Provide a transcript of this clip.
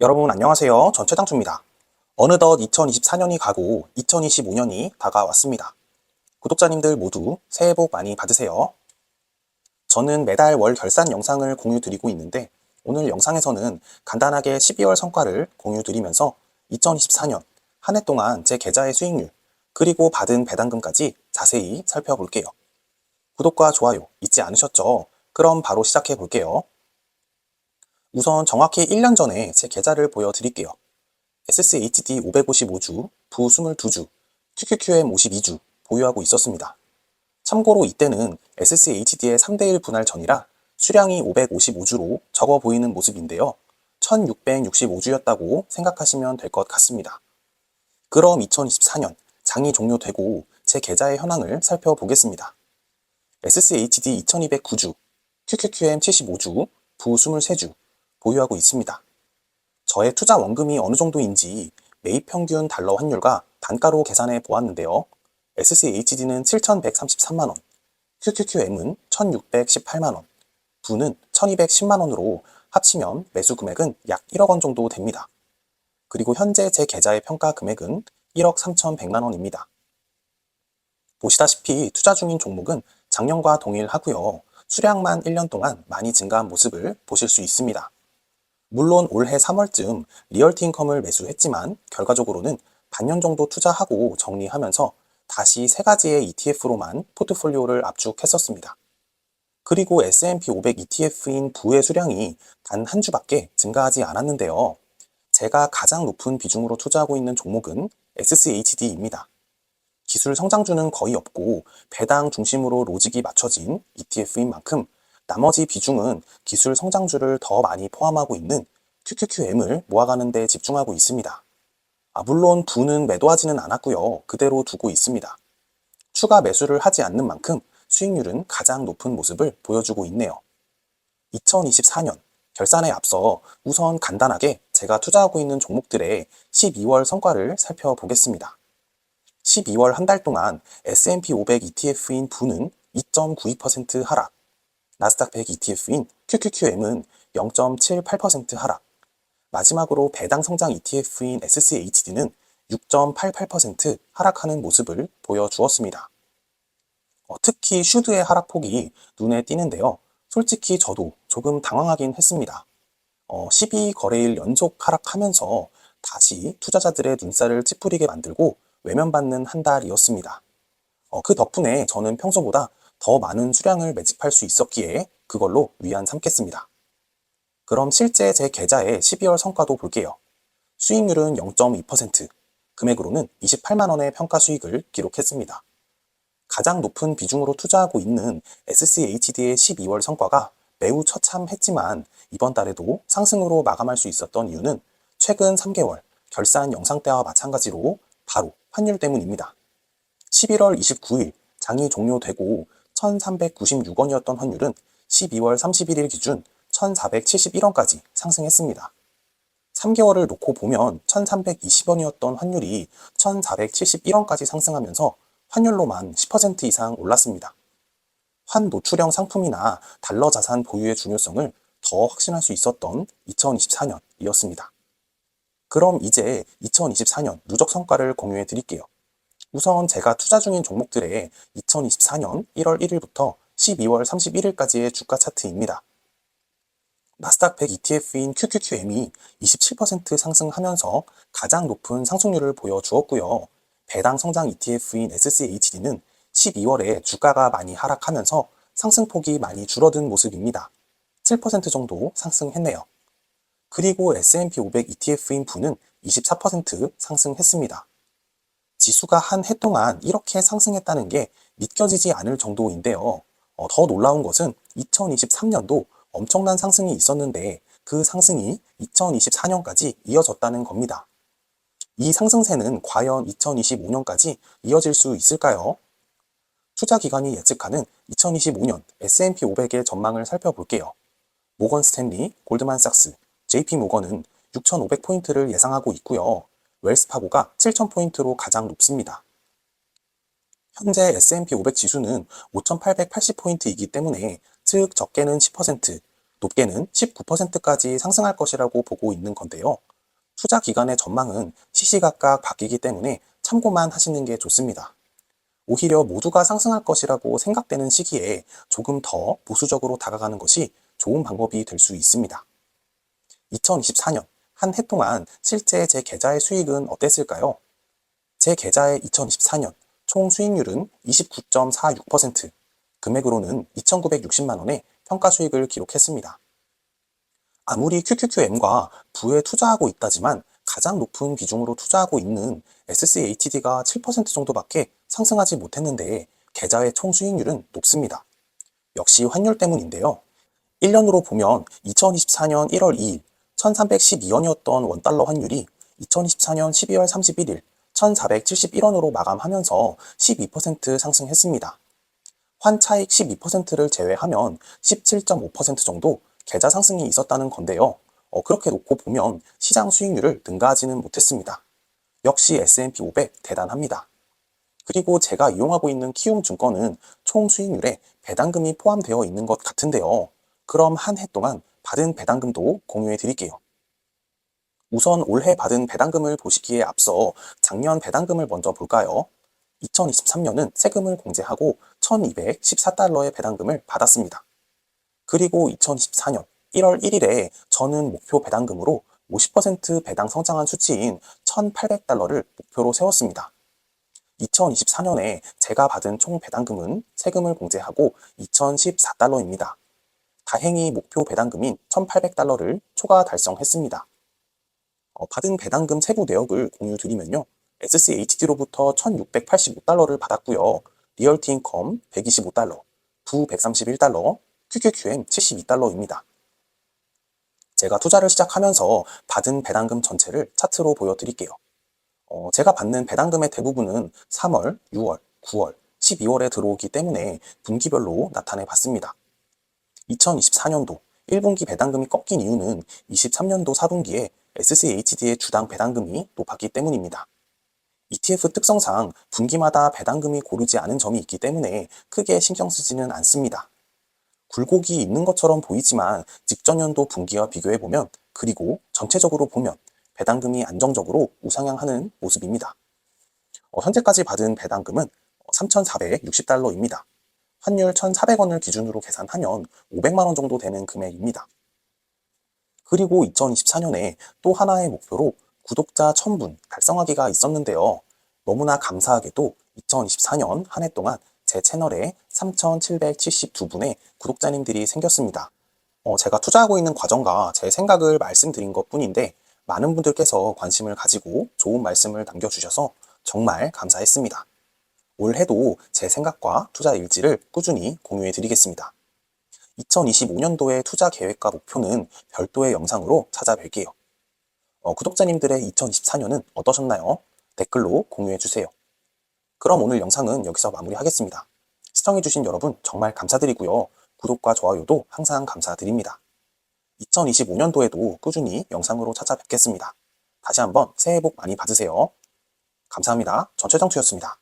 여러분 안녕하세요. 전 최장수입니다. 어느덧 2024년이 가고 2025년이 다가왔습니다. 구독자님들 모두 새해 복 많이 받으세요. 저는 매달 월 결산 영상을 공유 드리고 있는데 오늘 영상에서는 간단하게 12월 성과를 공유 드리면서 2024년 한 해 동안 제 계좌의 수익률 그리고 받은 배당금까지 자세히 살펴볼게요. 구독과 좋아요 잊지 않으셨죠? 그럼 바로 시작해 볼게요. 우선 정확히 1년 전에 제 계좌를 보여드릴게요. SSHD 555주, 부 22주, QQQM 52주 보유하고 있었습니다. 참고로 이때는 SSHD의 3대1 분할 전이라 수량이 555주로 적어 보이는 모습인데요. 1665주였다고 생각하시면 될 것 같습니다. 그럼 2024년 장이 종료되고 제 계좌의 현황을 살펴보겠습니다. SSHD 2209주, QQQM 75주, 부 23주 보유하고 있습니다. 저의 투자 원금이 어느 정도인지 매입 평균 달러 환율과 단가로 계산해 보았는데요. SCHD는 7,133만원, QQQM은 1,618만원, 부는 1,210만원으로 합치면 매수 금액은 약 1억 원 정도 됩니다. 그리고 현재 제 계좌의 평가 금액은 1억 3,100만 원입니다. 보시다시피 투자 중인 종목은 작년과 동일하고요. 수량만 1년 동안 많이 증가한 모습을 보실 수 있습니다. 물론 올해 3월쯤 리얼티 인컴을 매수했지만 결과적으로는 반년 정도 투자하고 정리하면서 다시 세 가지의 ETF로만 포트폴리오를 압축했었습니다. 그리고 S&P 500 ETF인 부의 수량이 단 한 주밖에 증가하지 않았는데요. 제가 가장 높은 비중으로 투자하고 있는 종목은 SCHD입니다. 기술 성장주는 거의 없고 배당 중심으로 로직이 맞춰진 ETF인 만큼 나머지 비중은 기술 성장주를 더 많이 포함하고 있는 QQQM을 모아가는 데 집중하고 있습니다. 아, 물론 부는 매도하지는 않았고요. 그대로 두고 있습니다. 추가 매수를 하지 않는 만큼 수익률은 가장 높은 모습을 보여주고 있네요. 2024년 결산에 앞서 우선 간단하게 제가 투자하고 있는 종목들의 12월 성과를 살펴보겠습니다. 12월 한 달 동안 S&P 500 ETF인 부는 2.92% 하락, 나스닥 100 ETF인 QQQM은 0.78% 하락, 마지막으로 배당 성장 ETF인 SCHD는 6.88% 하락하는 모습을 보여주었습니다. 어, 특히 슈드의 하락폭이 눈에 띄는데요. 솔직히 저도 조금 당황하긴 했습니다. 어, 12거래일 연속 하락하면서 다시 투자자들의 눈살을 찌푸리게 만들고 외면받는 한 달이었습니다. 어, 그 덕분에 저는 평소보다 더 많은 수량을 매집할 수 있었기에 그걸로 위안 삼겠습니다. 그럼 실제 제 계좌의 12월 성과도 볼게요. 수익률은 0.2%, 금액으로는 28만원의 평가 수익을 기록했습니다. 가장 높은 비중으로 투자하고 있는 SCHD의 12월 성과가 매우 처참했지만 이번 달에도 상승으로 마감할 수 있었던 이유는 최근 3개월 결산 영상 때와 마찬가지로 바로 환율 때문입니다. 11월 29일 장이 종료되고 1396원이었던 환율은 12월 31일 기준 1471원까지 상승했습니다. 3개월을 놓고 보면 1320원이었던 환율이 1471원까지 상승하면서 환율로만 10% 이상 올랐습니다. 환 노출형 상품이나 달러 자산 보유의 중요성을 더 확신할 수 있었던 2024년이었습니다. 그럼 이제 2024년 누적 성과를 공유해 드릴게요. 우선 제가 투자 중인 종목들의 2024년 1월 1일부터 12월 31일까지의 주가 차트입니다. 나스닥 100 ETF인 QQQM이 27% 상승하면서 가장 높은 상승률을 보여주었고요. 배당 성장 ETF인 SCHD는 12월에 주가가 많이 하락하면서 상승폭이 많이 줄어든 모습입니다. 7% 정도 상승했네요. 그리고 S&P 500 ETF인 부는 24% 상승했습니다. 지수가 한 해 동안 이렇게 상승했다는 게 믿겨지지 않을 정도인데요. 어, 더 놀라운 것은 2023년도 엄청난 상승이 있었는데 그 상승이 2024년까지 이어졌다는 겁니다. 이 상승세는 과연 2025년까지 이어질 수 있을까요? 투자 기관이 예측하는 2025년 S&P 500의 전망을 살펴볼게요. 모건 스탠리, 골드만삭스, JP 모건은 6,500포인트를 예상하고 있고요. 웰스파고가 7,000포인트로 가장 높습니다. 현재 S&P 500 지수는 5,880포인트이기 때문에 즉 적게는 10%, 높게는 19%까지 상승할 것이라고 보고 있는 건데요. 투자 기간의 전망은 시시각각 바뀌기 때문에 참고만 하시는 게 좋습니다. 오히려 모두가 상승할 것이라고 생각되는 시기에 조금 더 보수적으로 다가가는 것이 좋은 방법이 될 수 있습니다. 2024년 한 해 동안 실제 제 계좌의 수익은 어땠을까요? 제 계좌의 2024년 총 수익률은 29.46%, 금액으로는 2,960만 원의 평가 수익을 기록했습니다. 아무리 QQQM과 부에 투자하고 있다지만 가장 높은 비중으로 투자하고 있는 SCHD가 7% 정도밖에 상승하지 못했는데 계좌의 총 수익률은 높습니다. 역시 환율 때문인데요. 1년으로 보면 2024년 1월 2일 1312원이었던 원달러 환율이 2024년 12월 31일 1471원으로 마감하면서 12% 상승했습니다. 환차익 12%를 제외하면 17.5% 정도 계좌 상승이 있었다는 건데요. 어, 그렇게 놓고 보면 시장 수익률을 능가하지는 못했습니다. 역시 S&P 500 대단합니다. 그리고 제가 이용하고 있는 키움 증권은 총 수익률에 배당금이 포함되어 있는 것 같은데요. 그럼 한 해 동안 받은 배당금도 공유해 드릴게요. 우선 올해 받은 배당금을 보시기에 앞서 작년 배당금을 먼저 볼까요? 2023년은 세금을 공제하고 1214달러의 배당금을 받았습니다. 그리고 2024년 1월 1일에 저는 목표 배당금으로 50% 배당 성장한 수치인 1,800달러를 목표로 세웠습니다. 2024년에 제가 받은 총 배당금은 세금을 공제하고 2,014달러입니다. 다행히 목표 배당금인 1,800달러를 초과 달성했습니다. 어, 받은 배당금 세부 내역을 공유 드리면요. SCHD로부터 1,685달러를 받았고요. 리얼티 인컴 125달러, 부 131달러, QQQM 72달러입니다. 제가 투자를 시작하면서 받은 배당금 전체를 차트로 보여드릴게요. 어, 제가 받는 배당금의 대부분은 3월, 6월, 9월, 12월에 들어오기 때문에 분기별로 나타내 봤습니다. 2024년도 1분기 배당금이 꺾인 이유는 23년도 4분기에 SCHD의 주당 배당금이 높았기 때문입니다. ETF 특성상 분기마다 배당금이 고르지 않은 점이 있기 때문에 크게 신경 쓰지는 않습니다. 굴곡이 있는 것처럼 보이지만 직전 연도 분기와 비교해보면 그리고 전체적으로 보면 배당금이 안정적으로 우상향하는 모습입니다. 어, 현재까지 받은 배당금은 3,460달러입니다. 환율 1,400원을 기준으로 계산하면 500만원 정도 되는 금액입니다. 그리고 2024년에 또 하나의 목표로 구독자 1000분 달성하기가 있었는데요. 너무나 감사하게도 2024년 한 해 동안 제 채널에 3,772분의 구독자님들이 생겼습니다. 어, 제가 투자하고 있는 과정과 제 생각을 말씀드린 것 뿐인데 많은 분들께서 관심을 가지고 좋은 말씀을 남겨주셔서 정말 감사했습니다. 올해도 제 생각과 투자 일지를 꾸준히 공유해 드리겠습니다. 2025년도의 투자 계획과 목표는 별도의 영상으로 찾아뵐게요. 어, 구독자님들의 2024년은 어떠셨나요? 댓글로 공유해 주세요. 그럼 오늘 영상은 여기서 마무리하겠습니다. 시청해주신 여러분 정말 감사드리고요. 구독과 좋아요도 항상 감사드립니다. 2025년도에도 꾸준히 영상으로 찾아뵙겠습니다. 다시 한번 새해 복 많이 받으세요. 감사합니다. 전최정투였습니다.